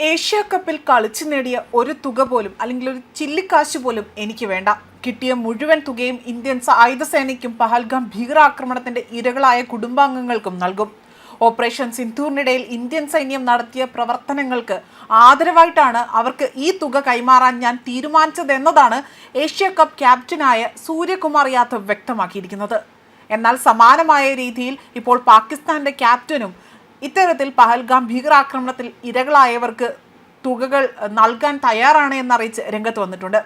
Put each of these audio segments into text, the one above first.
Asia കപ്പിൽ കളിച്ചു നേടിയ ഒരു തുക പോലും അല്ലെങ്കിൽ ഒരു ചില്ലിക്കാശ് പോലും എനിക്ക് വേണ്ട. കിട്ടിയ മുഴുവൻ തുകയും ഇന്ത്യൻ സായുധ സേനയ്ക്കും പഹൽഗാം ഭീകരാക്രമണത്തിന്റെ ഇരകളായ കുടുംബാംഗങ്ങൾക്കും നൽകും. ഓപ്പറേഷൻ സിന്ധൂറിനിടയിൽ ഇന്ത്യൻ സൈന്യം നടത്തിയ പ്രവർത്തനങ്ങൾക്ക് ആദരവായിട്ടാണ് അവർക്ക് ഈ തുക കൈമാറാൻ ഞാൻ തീരുമാനിച്ചതെന്നതാണ് ഏഷ്യ കപ്പ് ക്യാപ്റ്റനായ സൂര്യകുമാർ യാദവ് വ്യക്തമാക്കിയിരിക്കുന്നത്. എന്നാൽ സമാനമായ രീതിയിൽ ഇപ്പോൾ പാകിസ്ഥാന്റെ ക്യാപ്റ്റനും ഇത്തരത്തിൽ പഹൽഗാം ഭീകരാക്രമണത്തിൽ ഇരകളായവർക്ക് തുകകൾ നൽകാൻ തയ്യാറാണ് എന്നറിയിച്ച് രംഗത്ത് വന്നിട്ടുണ്ട്.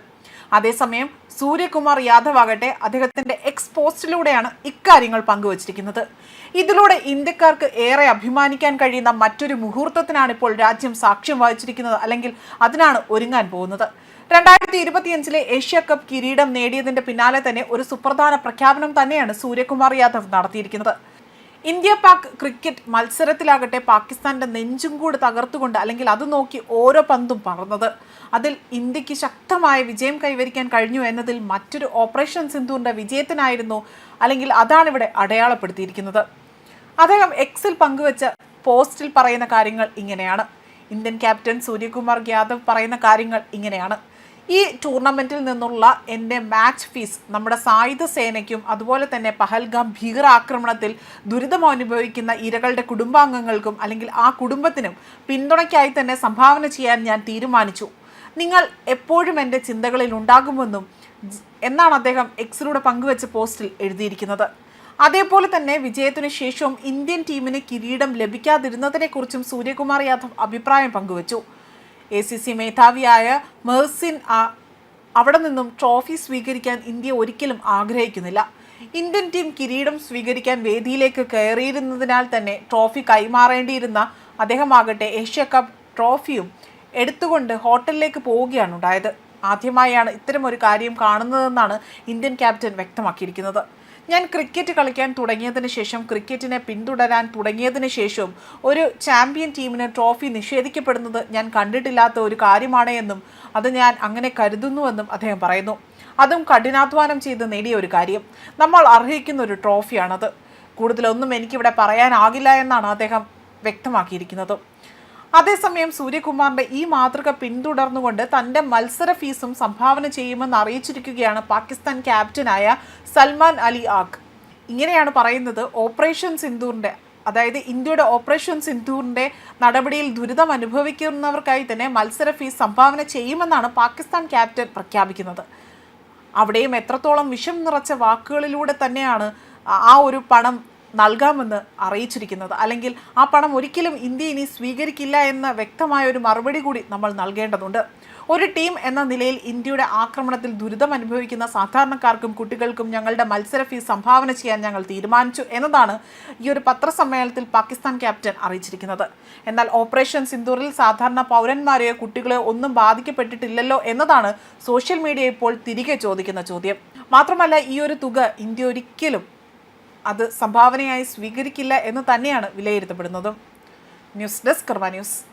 അതേസമയം സൂര്യകുമാർ യാദവ് ആകട്ടെ അദ്ദേഹത്തിന്റെ എക്സ് പോസ്റ്റിലൂടെയാണ് ഇക്കാര്യങ്ങൾ പങ്കുവച്ചിരിക്കുന്നത്. ഇതിലൂടെ ഇന്ത്യക്കാർക്ക് ഏറെ അഭിമാനിക്കാൻ കഴിയുന്ന മറ്റൊരു മുഹൂർത്തത്തിനാണ് ഇപ്പോൾ രാജ്യം സാക്ഷ്യം വഹിച്ചിരിക്കുന്നത് അല്ലെങ്കിൽ അതിനാണ് ഒരുങ്ങാൻ പോകുന്നത്. രണ്ടായിരത്തി ഇരുപത്തിയഞ്ചിലെ ഏഷ്യ കപ്പ് കിരീടം നേടിയതിന്റെ പിന്നാലെ തന്നെ ഒരു സുപ്രധാന പ്രഖ്യാപനം തന്നെയാണ് സൂര്യകുമാർ യാദവ് നടത്തിയിരിക്കുന്നത്. ഇന്ത്യ പാക് ക്രിക്കറ്റ് മത്സരത്തിലാകട്ടെ പാകിസ്ഥാന്റെ നെഞ്ചും കൂടെ തകർത്തുകൊണ്ട് അല്ലെങ്കിൽ അത് നോക്കി ഓരോ പന്തും പറന്നത്. അതിൽ ഇന്ത്യയ്ക്ക് ശക്തമായ വിജയം കൈവരിക്കാൻ കഴിഞ്ഞു എന്നതിൽ മറ്റൊരു ഓപ്പറേഷൻ സിന്ധുവിന്റെ വിജയത്തിനായിരുന്നു അല്ലെങ്കിൽ അതാണ് ഇവിടെ അടയാളപ്പെടുത്തിയിരിക്കുന്നത്. അദ്ദേഹം എക്സിൽ പങ്കുവച്ച പോസ്റ്റിൽ പറയുന്ന കാര്യങ്ങൾ ഇങ്ങനെയാണ്. ഇന്ത്യൻ ക്യാപ്റ്റൻ സൂര്യകുമാർ യാദവ് പറയുന്ന കാര്യങ്ങൾ ഇങ്ങനെയാണ്. ഈ ടൂർണമെന്റിൽ നിന്നുള്ള എന്റെ മാച്ച് ഫീസ് നമ്മുടെ സായുധ സേനയ്ക്കും അതുപോലെ തന്നെ പഹൽഗാം ഭീകരാക്രമണത്തിൽ ദുരിതം അനുഭവിക്കുന്ന ഇരകളുടെ കുടുംബാംഗങ്ങൾക്കും അല്ലെങ്കിൽ ആ കുടുംബത്തിനും പിന്തുണയ്ക്കായി തന്നെ സംഭാവന ചെയ്യാൻ ഞാൻ തീരുമാനിച്ചു. നിങ്ങൾ എപ്പോഴും എന്റെ ചിന്തകളിൽ ഉണ്ടാകുമെന്നും എന്നാണ് അദ്ദേഹം എക്സിലൂടെ പങ്കുവെച്ച പോസ്റ്റിൽ എഴുതിയിരിക്കുന്നത്. അതേപോലെ തന്നെ വിജയത്തിനു ശേഷവും ഇന്ത്യൻ ടീമിന് കിരീടം ലഭിക്കാതിരുന്നതിനെക്കുറിച്ചും സൂര്യകുമാർ യാദവ് അഭിപ്രായം പങ്കുവച്ചു. എ സി സി മേധാവിയായ മെർസിൻ അവിടെ നിന്നും ട്രോഫി സ്വീകരിക്കാൻ ഇന്ത്യ ഒരിക്കലും ആഗ്രഹിക്കുന്നില്ല. ഇന്ത്യൻ ടീം കിരീടം സ്വീകരിക്കാൻ വേദിയിലേക്ക് കയറിയിരുന്നതിനാൽ തന്നെ ട്രോഫി കൈമാറേണ്ടിയിരുന്ന അദ്ദേഹമാകട്ടെ ഏഷ്യ കപ്പ് ട്രോഫിയും എടുത്തുകൊണ്ട് ഹോട്ടലിലേക്ക് പോവുകയാണ് ഉണ്ടായത്. ആദ്യമായാണ് ഒരു കാര്യം കാണുന്നതെന്നാണ് ഇന്ത്യൻ ക്യാപ്റ്റൻ വ്യക്തമാക്കിയിരിക്കുന്നത്. ഞാൻ ക്രിക്കറ്റ് കളിക്കാൻ തുടങ്ങിയതിന് ശേഷം ക്രിക്കറ്റിനെ പിന്തുടരാൻ തുടങ്ങിയതിന് ശേഷം ഒരു ചാമ്പ്യൻ ടീമിന് ട്രോഫി നിഷേധിക്കപ്പെടുന്നത് ഞാൻ കണ്ടിട്ടില്ലാത്ത ഒരു കാര്യമാണ് എന്നും അത് ഞാൻ അങ്ങനെ കരുതുന്നുവെന്നും അദ്ദേഹം പറയുന്നു. അതും കഠിനാധ്വാനം ചെയ്ത് നേടിയ ഒരു കാര്യം. നമ്മൾ അർഹിക്കുന്ന ഒരു ട്രോഫിയാണത് കൂടുതലൊന്നും എനിക്കിവിടെ പറയാനാകില്ല എന്നാണ് അദ്ദേഹം വ്യക്തമാക്കിയിരിക്കുന്നത്. അതേസമയം സൂര്യകുമാറിന്റെ ഈ മാതൃക പിന്തുടർന്നുകൊണ്ട് തന്റെ മത്സര ഫീസും സംഭാവന ചെയ്യുമെന്ന് അറിയിച്ചിരിക്കുകയാണ് പാകിസ്ഥാൻ ക്യാപ്റ്റനായ സൽമാൻ അലി ആഖ്. ഇങ്ങനെയാണ് പറയുന്നത് ഓപ്പറേഷൻ സിന്ധൂറിന്റെ അതായത് ഇന്ത്യയുടെ ഓപ്പറേഷൻ സിന്ധൂറിന്റെ നടപടിയിൽ ദുരിതം അനുഭവിക്കുന്നവർക്കായി തന്നെ മത്സര ഫീസ് സംഭാവന ചെയ്യുമെന്നാണ് പാകിസ്ഥാൻ ക്യാപ്റ്റൻ പ്രഖ്യാപിക്കുന്നത്. അവിടെയും എത്രത്തോളം വിഷം നിറച്ച വാക്കുകളിലൂടെ തന്നെയാണ് ആ ഒരു പണം നൽകാമെന്ന് അറിയിച്ചിരിക്കുന്നത്. അല്ലെങ്കിൽ ആ പണം ഒരിക്കലും ഇന്ത്യ ഇനി സ്വീകരിക്കില്ല എന്ന വ്യക്തമായ ഒരു മറുപടി കൂടി നമ്മൾ നൽകേണ്ടതുണ്ട്. ഒരു ടീം എന്ന നിലയിൽ ഇന്ത്യയുടെ ആക്രമണത്തിൽ ദുരിതം അനുഭവിക്കുന്ന സാധാരണക്കാർക്കും കുട്ടികൾക്കും ഞങ്ങളുടെ മത്സര ഫീസ് സംഭാവന ചെയ്യാൻ ഞങ്ങൾ തീരുമാനിച്ചു എന്നതാണ് ഈ ഒരു പത്രസമ്മേളനത്തിൽ പാകിസ്ഥാൻ ക്യാപ്റ്റൻ അറിയിച്ചിരിക്കുന്നത്. എന്നാൽ ഓപ്പറേഷൻ സിന്ദൂറിൽ സാധാരണ പൗരന്മാരെയോ കുട്ടികളെയോ ഒന്നും ബാധിക്കപ്പെട്ടിട്ടില്ലല്ലോ എന്നതാണ് സോഷ്യൽ മീഡിയ ഇപ്പോൾ തിരികെ ചോദിക്കുന്ന ചോദ്യം. മാത്രമല്ല ഈ ഒരു തുക ഇന്ത്യ ഒരിക്കലും അത് സംഭാവനയായി സ്വീകരിക്കില്ല എന്ന് തന്നെയാണ് വിലയിരുത്തപ്പെടുന്നതും. News desk Karma news.